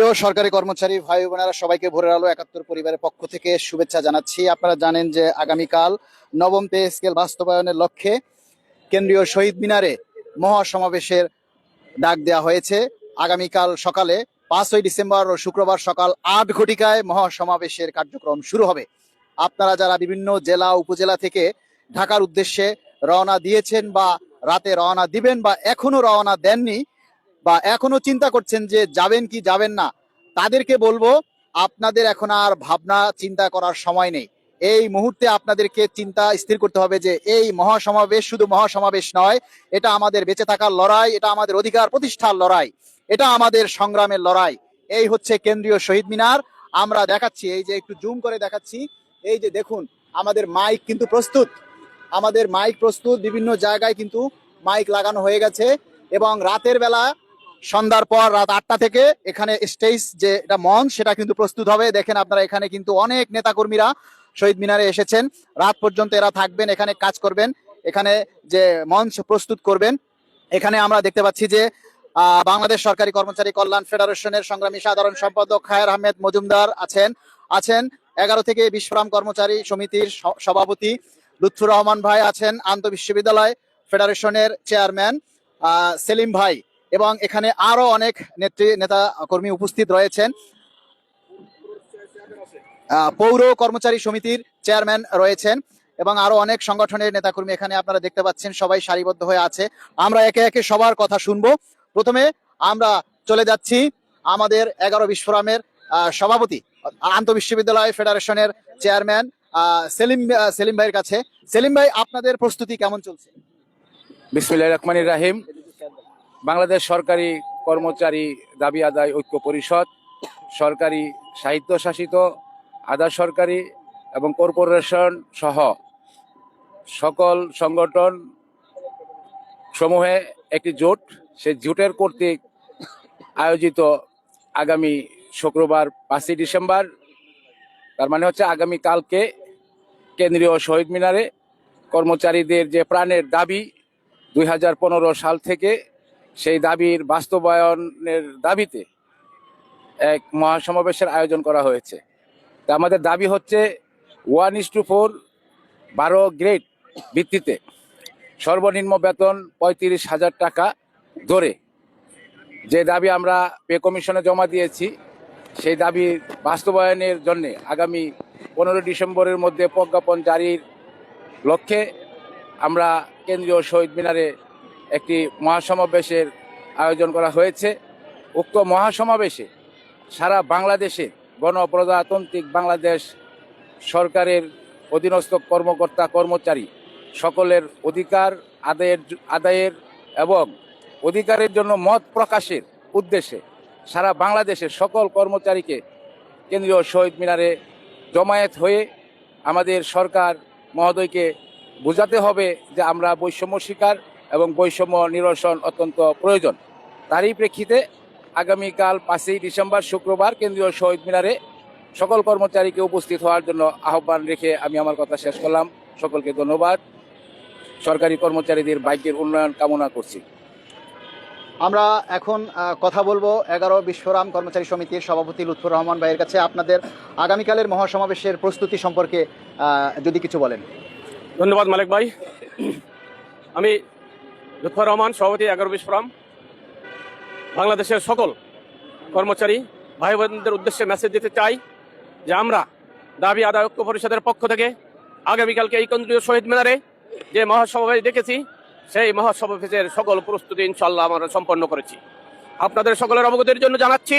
প্রিয় সরকারি কর্মচারী ভাই বোনেরা, সবাইকে ভোরের আলো একাত্তর পরিবারের পক্ষ থেকে শুভেচ্ছা জানাচ্ছি। আপনারা জানেন যে আগামীকাল নবম পে স্কেল বাস্তবায়নের লক্ষ্যে কেন্দ্রীয় শহীদ মিনারে মহাসমাবেশের ডাক দেওয়া হয়েছে। আগামীকাল সকালে পাঁচই ডিসেম্বর ও শুক্রবার সকাল আট ঘটিকায় মহাসমাবেশের কার্যক্রম শুরু হবে। আপনারা যারা বিভিন্ন জেলা, উপজেলা থেকে ঢাকার উদ্দেশ্যে রওনা দিয়েছেন বা রাতে রওনা দিবেন বা এখনও রওনা দেননি বা এখনও চিন্তা করছেন যে যাবেন কি যাবেন না, তাদেরকে বলব আপনাদের এখন আর ভাবনা চিন্তা করার সময় নেই। এই মুহূর্তে আপনাদেরকে চিন্তা স্থির করতে হবে যে এই মহাসমাবেশ শুধু মহাসমাবেশ নয়, এটা আমাদের বেঁচে থাকার লড়াই, এটা আমাদের অধিকার প্রতিষ্ঠার লড়াই, এটা আমাদের সংগ্রামের লড়াই। এই হচ্ছে কেন্দ্রীয় শহীদ মিনার। আমরা দেখাচ্ছি, এই যে একটু জুম করে দেখাচ্ছি, এই যে দেখুন, আমাদের মাইক কিন্তু প্রস্তুত। আমাদের মাইক প্রস্তুত, বিভিন্ন জায়গায় কিন্তু মাইক লাগানো হয়ে গেছে এবং রাতের বেলা সন্ধ্যার পর রাত আটটা থেকে এখানে স্টেজ যে এটা মঞ্চ, সেটা কিন্তু প্রস্তুত হবে। দেখেন আপনারা এখানে কিন্তু অনেক নেতাকর্মীরা শহীদ মিনারে এসেছেন। রাত পর্যন্ত এরা থাকবেন, এখানে কাজ করবেন, এখানে যে মঞ্চ প্রস্তুত করবেন। এখানে আমরা দেখতে পাচ্ছি যে বাংলাদেশ সরকারি কর্মচারী কল্যাণ ফেডারেশনের সংগ্রামী সাধারণ সম্পাদক খায়ের আহমেদ মজুমদার আছেন। আছেন এগারো থেকে বিশ্বরাম কর্মচারী সমিতির সভাপতি লুৎফুর রহমান ভাই আছেন আন্ত বিশ্ববিদ্যালয় ফেডারেশনের চেয়ারম্যান সেলিম ভাই। এবং এখানে আরও অনেক নেত্রী নেতা কর্মী উপস্থিত রয়েছেন। পৌর কর্মচারী সমিতির চেয়ারম্যান রয়েছেন এবং আরও অনেক সংগঠনের নেতাকর্মী এখানে আপনারা দেখতে পাচ্ছেন সবাই সারিবদ্ধ হয়ে আছে। আমরা একে একে সবার কথা শুনব। প্রথমে আমরা চলে যাচ্ছি আমাদের এগারো বিশ্বরামের আহ, সভাপতি আন্ত বিশ্ববিদ্যালয় ফেডারেশনের চেয়ারম্যান সেলিম সেলিম ভাইয়ের কাছে। সেলিম ভাই আপনাদের প্রস্তুতি কেমন চলছে? বিসমিল্লাহ রহমানির রাহিম। বাংলাদেশ সরকারি কর্মচারী দাবি আদায় ঐক্য পরিষদ, সরকারি সাহিত্য শাসিত আধা সরকারি এবং কর্পোরেশন সহ সকল সংগঠন সমূহে একটি জোট। সেই জোটের কর্তৃক আয়োজিত আগামী শুক্রবার পাঁচই ডিসেম্বর, তার মানে হচ্ছে আগামী কালকে কেন্দ্রীয় শহীদ মিনারে কর্মচারীদের যে প্রাণের দাবি দুই হাজার পনেরো সাল থেকে সেই দাবির বাস্তবায়নের দাবিতে এক মহাসমাবেশের আয়োজন করা হয়েছে। তা আমাদের দাবি হচ্ছে ওয়ান ইস টু ফোর বারো গ্রেড ভিত্তিতে সর্বনিম্ন বেতন পঁয়ত্রিশ হাজার টাকা ধরে। যে দাবি আমরা পে কমিশনে জমা দিয়েছি, সেই দাবির বাস্তবায়নের জন্য আগামী পনেরো ডিসেম্বরের মধ্যে প্রজ্ঞাপন জারির লক্ষ্যে আমরা কেন্দ্রীয় শহীদ মিনারে একটি মহাসমাবেশের আয়োজন করা হয়েছে। উক্ত মহাসমাবেশে সারা বাংলাদেশে গণপ্রজাতান্ত্রিক বাংলাদেশ সরকারের অধীনস্থ কর্মকর্তা কর্মচারী সকলের অধিকার আদায়ের আদায়ের এবং অধিকারের জন্য মত প্রকাশের উদ্দেশ্যে সারা বাংলাদেশের সকল কর্মচারীকে কেন্দ্রীয় শহীদ মিনারে জমায়েত হয়ে আমাদের সরকার মহোদয়কে বোঝাতে হবে যে আমরা বৈষম্য শিকার এবং বৈষম্য নিরসন অত্যন্ত প্রয়োজন। তারই প্রেক্ষিতে আগামীকাল পাঁচই ডিসেম্বর শুক্রবার কেন্দ্রীয় শহীদ মিনারে সকল কর্মচারীকে উপস্থিত হওয়ার জন্য আহ্বান রেখে আমি আমার কথা শেষ করলাম। সকলকে ধন্যবাদ। সরকারি কর্মচারীদের ভাগ্যের উন্নয়ন কামনা করছি। আমরা এখন কথা বলব এগারো বিশ্বরাম কর্মচারী সমিতির সভাপতি লুৎফুর রহমান ভাইয়ের কাছে। আপনাদের আগামীকালের মহাসমাবেশের প্রস্তুতি সম্পর্কে যদি কিছু বলেন। ধন্যবাদ মালিক ভাই। আমি লুৎফর রহমান, সভাপতি এগারো বিশ বিশ্বরাম বাংলাদেশের সকল কর্মচারী ভাই বোনদের উদ্দেশ্যে মেসেজ দিতে চাই যে আমরা দাবি আদায় ঐক্য পরিষদের পক্ষ থেকে আগামীকালকে এই কেন্দ্রীয় শহীদ মিনারে যে মহাসমাবেশ ডেকেছি সেই মহাসমাবেশের সকল প্রস্তুতি ইনশাল্লাহ আমরা সম্পন্ন করেছি। আপনাদের সকলের অবগতির জন্য জানাচ্ছি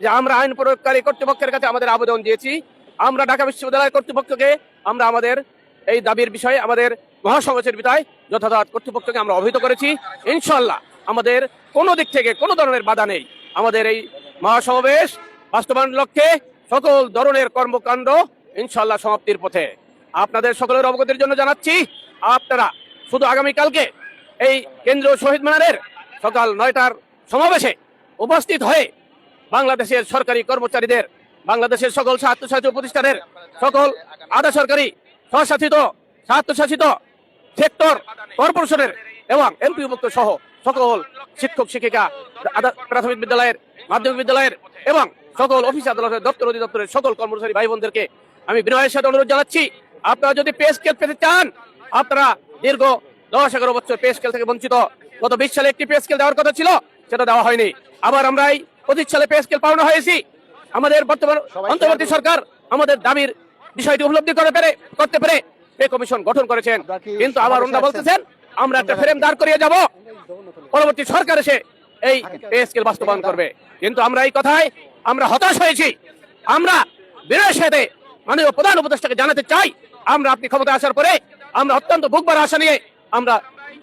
যে আমরা আইন প্রয়োগকারী কর্তৃপক্ষের কাছে আমাদের আবেদন দিয়েছি। আমরা ঢাকা বিশ্ববিদ্যালয় কর্তৃপক্ষকে আমরা আমাদের এই দাবির বিষয়ে আমাদের মহাসমাবেশের বিষয় যথাযথ কর্তৃপক্ষকে আমরা অবহিত করেছি। ইনশাল্লাহ আমাদের কোনো দিক থেকে কোনো ধরনের বাধা নেই। আমাদের এই মহাসমাবেশ বাস্তবায়ন লক্ষ্যে সকল ধরনের কর্মকাণ্ড ইনশাল্লাহ সমাপ্তির পথে। আপনাদের সকলের অবগতির জন্য জানাচ্ছি, আপনারা শুধু আগামীকালকে এই কেন্দ্রীয় শহীদ মিনারের সকাল নয়টার সমাবেশে উপস্থিত হয়ে বাংলাদেশের সরকারি কর্মচারীদের, বাংলাদেশের সকল স্বায়ত্তশাসিত প্রতিষ্ঠানের সকল আধা সরকারি স্বশাসিত স্বায়ত্তশাসিত সেক্টর কর্পোরেশনের এবং এমপি ভুক্ত সহ সকল শিক্ষক শিক্ষিকা প্রাথমিক বিদ্যালয়ের মাধ্যমিক বিদ্যালয়ের এবং সকল অফিস আদালতের দপ্তর অধিদপ্তরের সকল কর্মচারী ভাই বোনদেরকে আমি বিনয়ের সাথে অনুরোধ জানাচ্ছি আপনারা যদি পে স্কেল পেতে চান আপনারা দীর্ঘ দশ এগারো বছর পে স্কেল থেকে বঞ্চিত। গত বিশ সালে একটি পে স্কেল দেওয়ার কথা ছিল সেটা দেওয়া হয়নি। আবার আমরা এই পঁচিশ সালে পে স্কেল পাওনা হয়েছি। আমাদের বর্তমান অন্তর্বর্তী সরকার আমাদের দাবির বিষয়টি উপলব্ধি করে পেরে করতে পেরে পে কমিশন গঠন করেছেন। কিন্তু আবার ওনারা বলতেছেন আমরা একটা ফ্রেম দাঁড় করিয়ে যাব। পরবর্তী সরকার এসে এই স্কেল বাস্তবায়ন করবে। কিন্তু আমরা এই কথায় আমরা হতাশ হয়েছি। আমরা বিনয়ের সাথে মাননীয় প্রধান উপদেষ্টাকে জানাতে চাই। আমরা আপনি ক্ষমতায় আসার পরে আমরা অত্যন্ত বুকবার আশা নিয়ে আমরা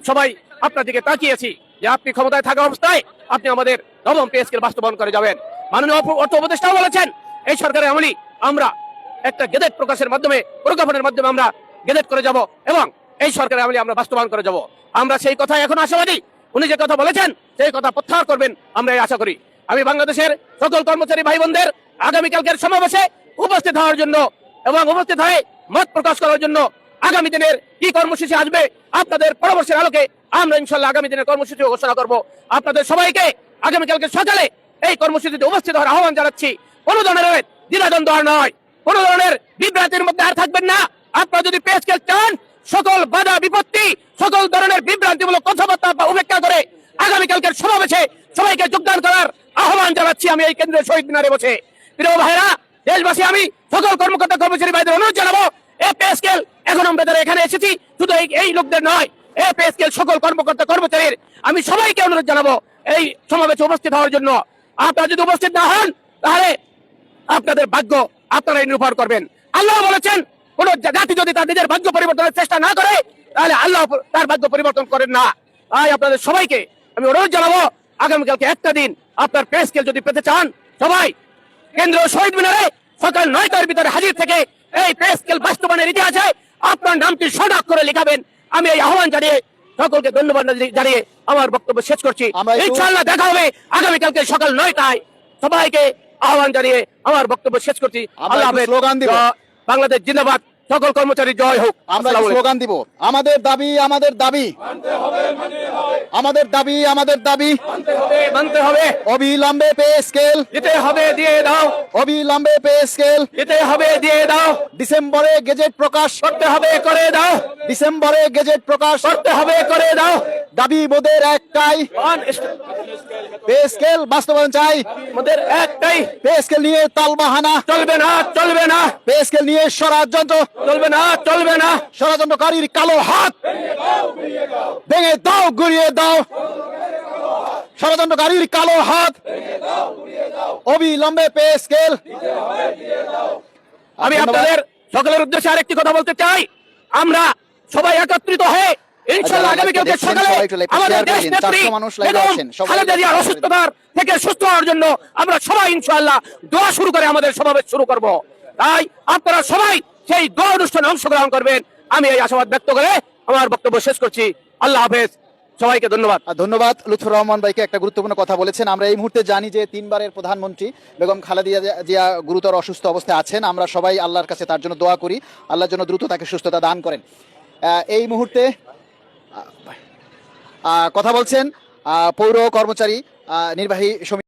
সবাই আপনার দিকে তাকিয়েছি যে আপনি ক্ষমতায় থাকা অবস্থায় আপনি আমাদের নবম পে স্কেল বাস্তবায়ন করে যাবেন। মাননীয় অর্থ উপদেষ্টাও বলেছেন এই সরকারের আমলি আমরা একটা গেজেট প্রকাশের মাধ্যমে, প্রজ্ঞাপনের মাধ্যমে আমরা গেজেট করে যাব এবং এই সরকারের আমলে আমরা বাস্তবায়ন করে যাব। আমরা সেই কথায় এখন আশাবাদী। উনি যে কথা বলেছেন, সেই কথা প্রত্যাহার করবেন, আমরা এই আশা করি। আমি বাংলাদেশের সকল কর্মচারী ভাই বোনদের আগামীকালকের সমাবেশে উপস্থিত হওয়ার জন্য এবং উপস্থিত হয়ে মত প্রকাশ করার জন্য আগামী দিনের কি কর্মসূচি আসবে, আপনাদের পরামর্শের আলোকে আমরা ইনশাল্লাহ আগামী দিনের কর্মসূচি ঘোষণা করব। আপনাদের সবাইকে আগামীকালকে সকালে এই কর্মসূচিতে উপস্থিত হওয়ার আহ্বান জানাচ্ছি। কোনো ধরনের দ্বিধাদ্বন্দ্ব আর নয়। কোন ধরনের বিভ্রান্তির মধ্যে আর থাকবেন না। আপনারা যদি পেজ কেস চান, সকল বাধা, বিপত্তি, সকল ধরনের বিভ্রান্তিমূলক কথাবার্তা বা উপেক্ষা করে আগামীকালকের সমাবেশে সবাইকে যোগদান করার আহ্বান জানাচ্ছি আমি এই কেন্দ্রীয় শহীদ মিনারে বসে। প্রিয় ভাইরা দেশবাসী, আমি সকল কর্মকর্তা, কর্মচারী ভাইদের অনুরোধ জানাব এ পে স্কেল এখন আমরা যারা এখানে এসেছি, শুধু এই এই লোকদের নয় এ পে স্কেল সকল কর্মকর্তা, কর্মচারীর, আমি সবাইকে অনুরোধ জানাব এই সমাবেশে উপস্থিত হওয়ার জন্য। আপনারা যদি উপস্থিত না হন, তাহলে আপনাদের ভাগ্য আপনারাই নির্ভর করবেন। আল্লাহ বলেছেন কোন জাতি যদি তার নিজের ভাগ্য পরিবর্তনের চেষ্টা না করে তাহলে আল্লাহ তার ভাগ্য পরিবর্তন করেন না। তাই আপনাদের সবাইকে আমি অনুরোধ জানাব আগামীকালকে একটা দিন আপনার পে স্কেল যদি পেতে চান সবাই কেন্দ্রীয় শহীদ মিনারে সকাল নয়টার ভিতরে হাজির থেকে এই পে স্কেল বাস্তবায়নের ইতিহাসে আপনার নামটি সনাক করে লিখাবেন। আমি এই আহ্বান জানিয়ে সকলকে ধন্যবাদ জানিয়ে আমার বক্তব্য শেষ করছি। ইনশাআল্লাহ দেখা হবে আগামীকালকে সকাল নয়টায়। সবাইকে আহ্বান জানিয়ে আমার বক্তব্য শেষ করছি। আল্লাহ স্লোগান দিব। বাংলাদেশ জিন্দাবাদ। সকল কর্মচারী জয় হোক। আমরা। স্লোগান দিব। আমাদের দাবি আমাদের দাবি। আমাদের দাবি আমাদের দাবি। মানতে হবে মানতে হবে। অবিলম্বে পে স্কেল। দিতে হবে দিয়ে দাও। অবিলম্বে পে স্কেল। দিতে হবে দিয়ে দাও। ডিসেম্বরে গেজেট প্রকাশ। করতে হবে করে দাও। ডিসেম্বরে গেজেট প্রকাশ। করতে হবে করে দাও। দাবি মোদের একটাই। পে স্কেল বাস্তবায়ন চাই। আমাদের একটাই। পে স্কেল নিয়ে তালবাহানা। চলবে না চলবে না। পে স্কেল নিয়ে ষড়যন্ত্র চলবে না চলবে না। ষড়যন্ত্রকারীর কালো হাত। ভেঙে দাও গুড়িয়ে দাও। ষড়যন্ত্রকারীর কালো হাত। অবিলম্বে পে স্কেল। আমি। আপনাদের সকলের উদ্দেশ্যে আরেকটি কথা বলতে চাই। আমরা সবাই একত্রিত হয়ে ইনশাআল্লাহ আগামীকালকে সকালে সবাই একটু লাইভটা আমাদের দেশ নেত্রী 400 মানুষ লাইভে বেগম আছেন, সবাই খালেদা জিয়ার অসুস্থতার থেকে সুস্থ হওয়ার জন্য আমরা সবাই ইনশাআল্লাহ দোয়া শুরু করে আমাদের সমাবেশ শুরু করব। তাই আপনারা সবাই সেই দোয়া অনুষ্ঠানে অংশগ্রহণ করবেন। আমি এই আশাবাদ ব্যক্ত করে আমার বক্তব্য শেষ করছি। আল্লাহ হাফেজ। সবাইকে ধন্যবাদ। আর ধন্যবাদ লুৎফুর রহমান ভাইকে একটা গুরুত্বপূর্ণ কথা বলেছেন। আমরা এই মুহূর্তে জানি যে তিনবারের প্রধানমন্ত্রী বেগম খালেদা জিয়া গুরুতর অসুস্থ অবস্থায় আছেন। আমরা সবাই আল্লাহর কাছে তার জন্য দোয়া করি। আল্লাহর জন্য দ্রুত তাকে সুস্থতা দান করেন। আহ, এই মুহূর্তে কথা বলছেন পৌর কর্মচারী নির্বাহী সমিতি